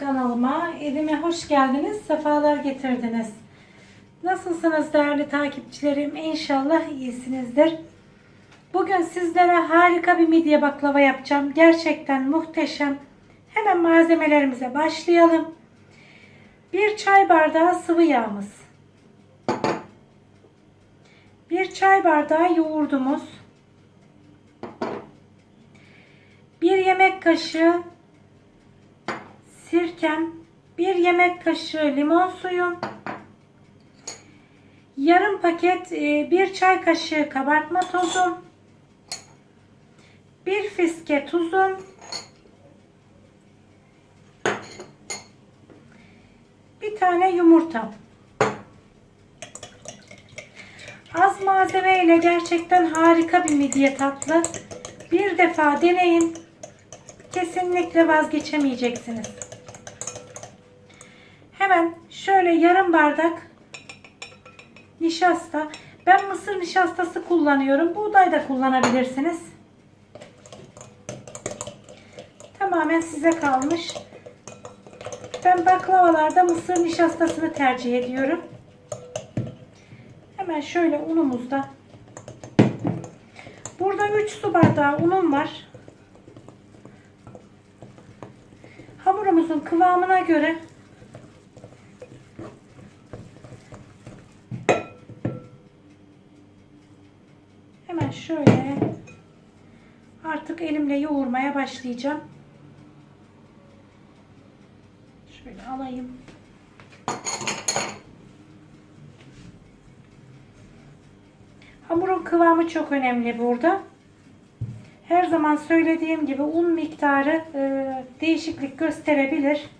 kanalıma, evime hoş geldiniz, sefalar getirdiniz. Nasılsınız değerli takipçilerim? İnşallah iyisinizdir. Bugün sizlere harika bir midye baklava yapacağım. Gerçekten muhteşem. Hemen malzemelerimize başlayalım. Bir çay bardağı sıvı yağımız. Bir çay bardağı yoğurdumuz. Bir yemek kaşığı sirkem, bir yemek kaşığı limon suyum, yarım paket e, bir çay kaşığı kabartma tozum, bir fiske tuzum, bir tane yumurta. Az malzeme ile gerçekten harika bir midye tatlı. Bir defa deneyin. Kesinlikle vazgeçemeyeceksiniz. Hemen şöyle yarım bardak nişasta. Ben mısır nişastası kullanıyorum. Buğday da kullanabilirsiniz. Tamamen size kalmış. Ben baklavalarda mısır nişastasını tercih ediyorum. Hemen şöyle unumuzda. Burada 3 su bardağı unum var. Hamurumuzun kıvamına göre hemen şöyle artık elimle yoğurmaya başlayacağım. Şöyle alayım. Hamurun kıvamı çok önemli burada. Her zaman söylediğim gibi un miktarı e, değişiklik gösterebilir.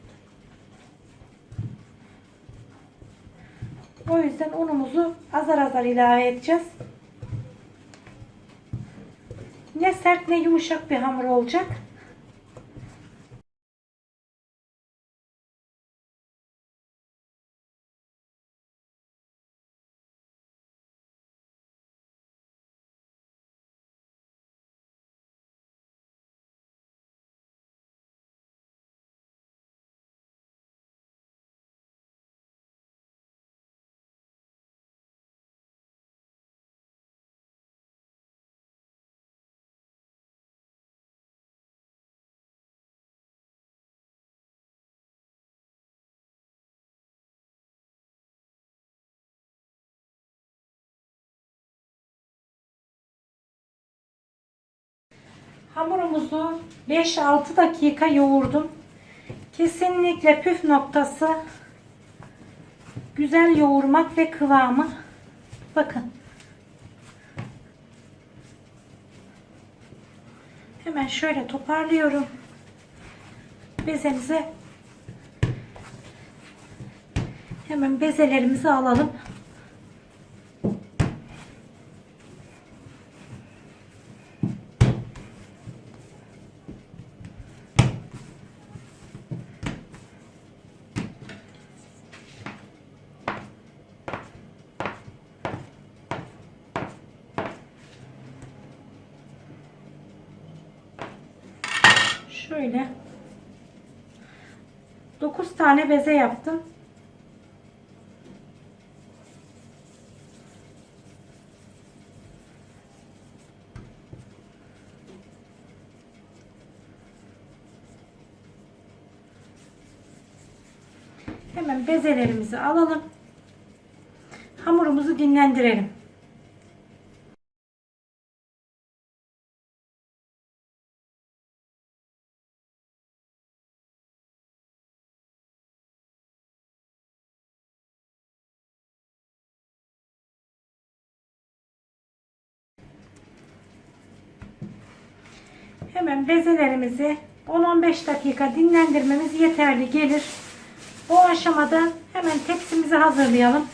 O yüzden unumuzu azar azar ilave edeceğiz. Ne sert ne yumuşak bir hamur olacak. Hamurumuzu 5-6 dakika yoğurdum. Kesinlikle püf noktası güzel yoğurmak ve kıvamı. Bakın. Hemen şöyle toparlıyorum. Bezemize hemen bezelerimizi alalım. Şöyle 9 tane beze yaptım. Hemen bezelerimizi alalım. Hamurumuzu dinlendirelim. Hemen bezelerimizi 10-15 dakika dinlendirmemiz yeterli gelir. O aşamada hemen tepsimizi hazırlayalım.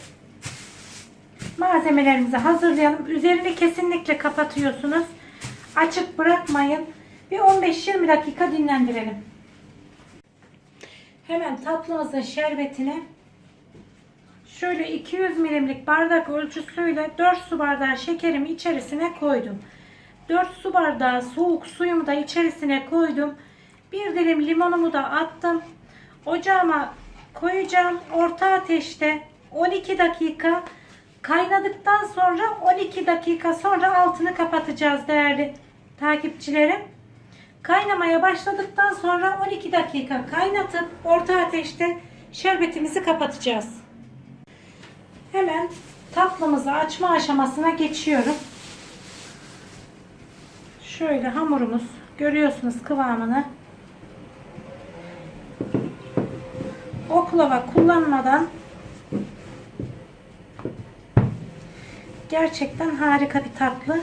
Malzemelerimizi hazırlayalım. Üzerini kesinlikle kapatıyorsunuz. Açık bırakmayın. Bir 15-20 dakika dinlendirelim. Hemen tatlımızın şerbetini şöyle 200 milimlik bardak ölçüsüyle 4 su bardağı şekerimi içerisine koydum. 4 su bardağı soğuk suyumu da içerisine koydum. Bir dilim limonumu da attım. ocağıma koyacağım. Orta ateşte 12 dakika kaynadıktan sonra 12 dakika sonra altını kapatacağız değerli takipçilerim. Kaynamaya başladıktan sonra 12 dakika kaynatıp orta ateşte şerbetimizi kapatacağız. Hemen tatlımızı açma aşamasına geçiyorum. Şöyle hamurumuz görüyorsunuz kıvamını. Oklava kullanmadan gerçekten harika bir tatlı.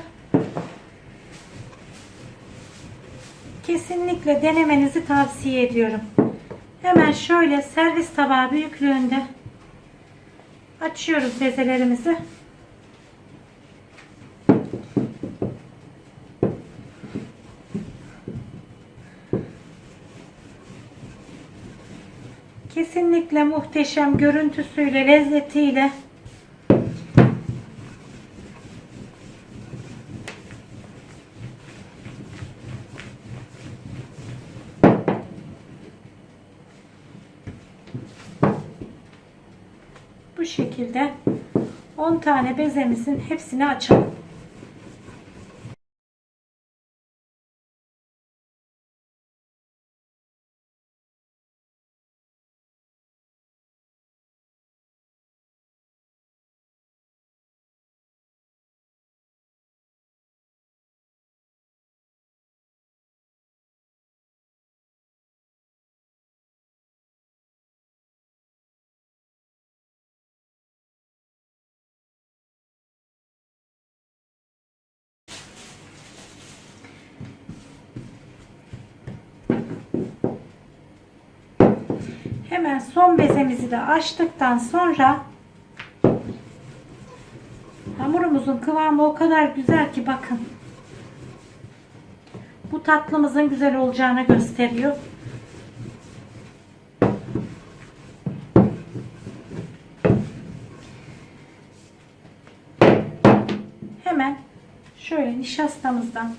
Kesinlikle denemenizi tavsiye ediyorum. Hemen şöyle servis tabağı büyüklüğünde açıyoruz bezelerimizi. Kesinlikle muhteşem görüntüsüyle, lezzetiyle bu şekilde 10 tane bezemizin hepsini açalım. Hemen son bezemizi de açtıktan sonra hamurumuzun kıvamı o kadar güzel ki bakın. Bu tatlımızın güzel olacağını gösteriyor. Hemen şöyle nişastamızdan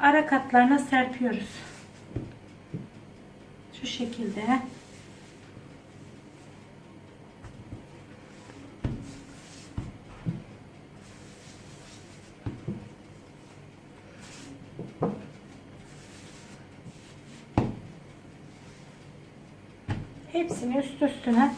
ara katlarına serpiyoruz. Şekilde. Hepsini üst üstüne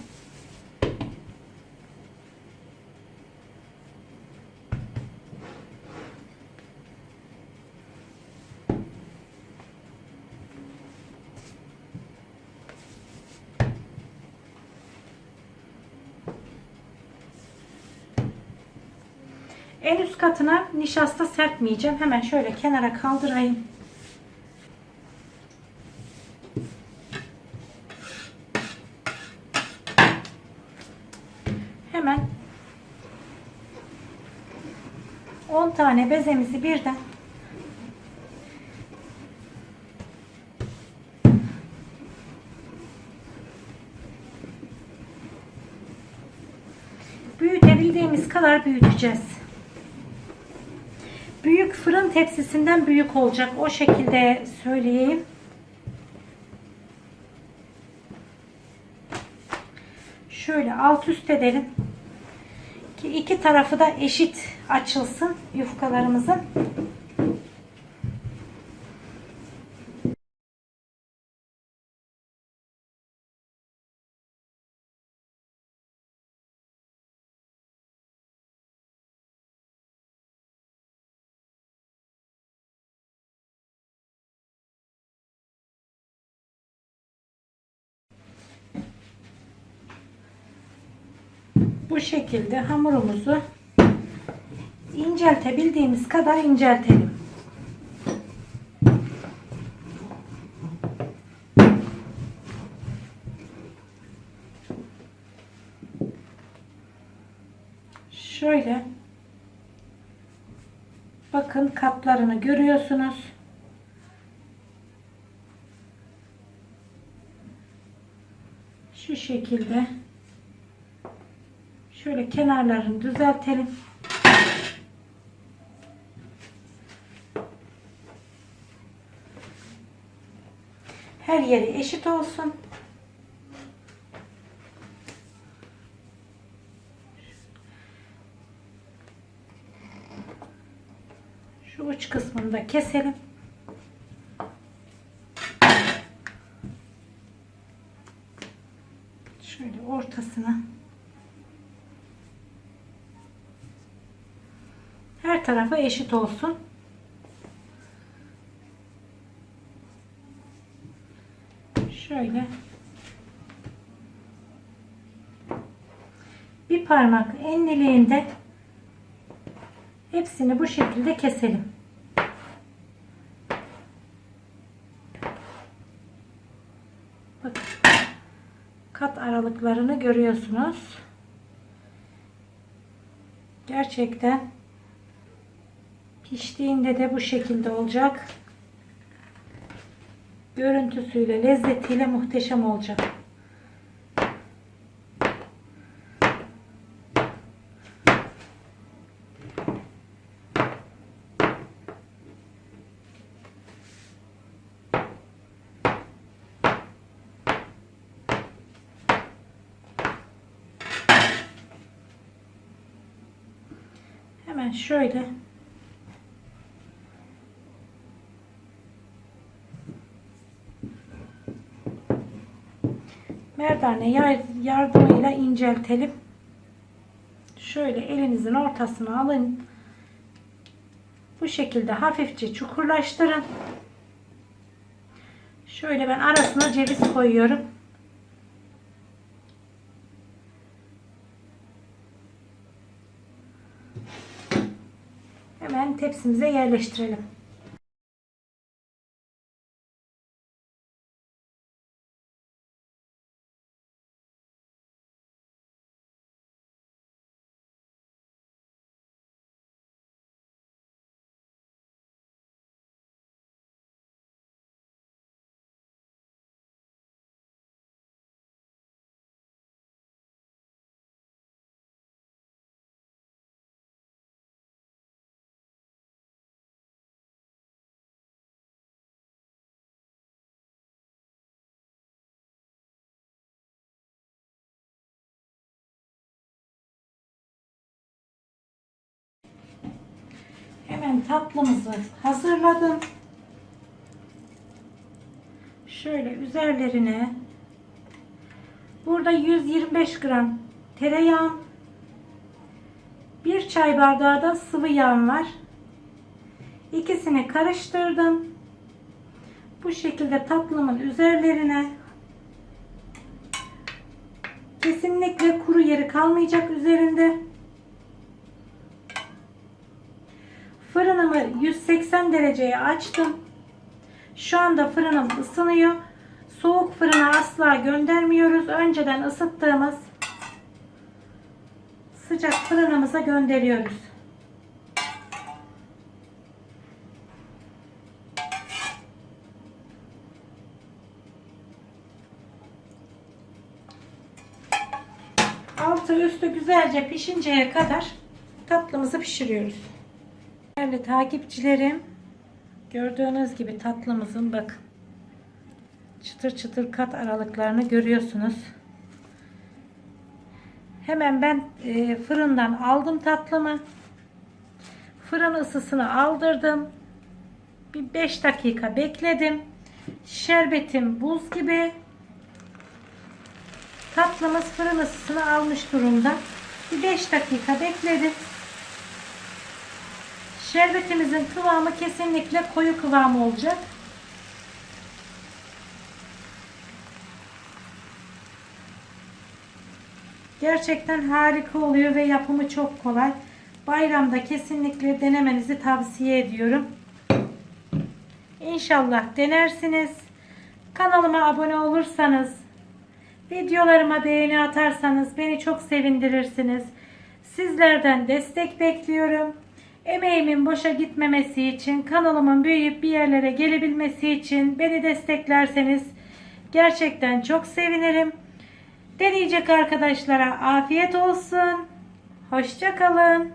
Katına nişasta serpmeyeceğim. Hemen şöyle kenara kaldırayım. Hemen 10 tane bezemizi birden büyütebildiğimiz kadar büyüteceğiz. Fırın tepsisinden büyük olacak. O şekilde söyleyeyim. Şöyle alt üst edelim. Ki iki tarafı da eşit açılsın yufkalarımızın. Bu şekilde hamurumuzu inceltebildiğimiz kadar inceltelim. Şöyle bakın katlarını görüyorsunuz. Şu şekilde Şöyle kenarlarını düzeltelim. Her yeri eşit olsun. Şu uç kısmını da keselim. Şöyle ortasına. Her tarafı eşit olsun. Şöyle bir parmak enliliğinde hepsini bu şekilde keselim. Kat aralıklarını görüyorsunuz. Gerçekten piştiğinde de bu şekilde olacak. Görüntüsüyle, lezzetiyle muhteşem olacak. Hemen şöyle yar- yardımıyla inceltelim. Şöyle elinizin ortasına alın. Bu şekilde hafifçe çukurlaştırın. Şöyle ben arasına ceviz koyuyorum. Hemen tepsimize yerleştirelim. Hemen tatlımızı hazırladım. Şöyle üzerlerine burada 125 gram tereyağım, bir çay bardağı da sıvı yağım var. İkisini karıştırdım. Bu şekilde tatlımın üzerlerine kesinlikle kuru yeri kalmayacak üzerinde. 180 dereceye açtım. Şu anda fırınım ısınıyor. Soğuk fırına asla göndermiyoruz. Önceden ısıttığımız sıcak fırınımıza gönderiyoruz. Altı üstü güzelce pişinceye kadar tatlımızı pişiriyoruz. Değerli takipçilerim, gördüğünüz gibi tatlımızın bakın çıtır çıtır kat aralıklarını görüyorsunuz. Hemen ben e, fırından aldım tatlımı. Fırın ısısını aldırdım. Bir 5 dakika bekledim. Şerbetim buz gibi. Tatlımız fırın ısısını almış durumda. Bir 5 dakika bekledim. Şerbetimizin kıvamı kesinlikle koyu kıvamı olacak. Gerçekten harika oluyor ve yapımı çok kolay. Bayramda kesinlikle denemenizi tavsiye ediyorum. İnşallah denersiniz. Kanalıma abone olursanız, videolarıma beğeni atarsanız beni çok sevindirirsiniz. Sizlerden destek bekliyorum. Emeğimin boşa gitmemesi için, kanalımın büyüyüp bir yerlere gelebilmesi için beni desteklerseniz gerçekten çok sevinirim. Deneyecek arkadaşlara afiyet olsun. Hoşça kalın.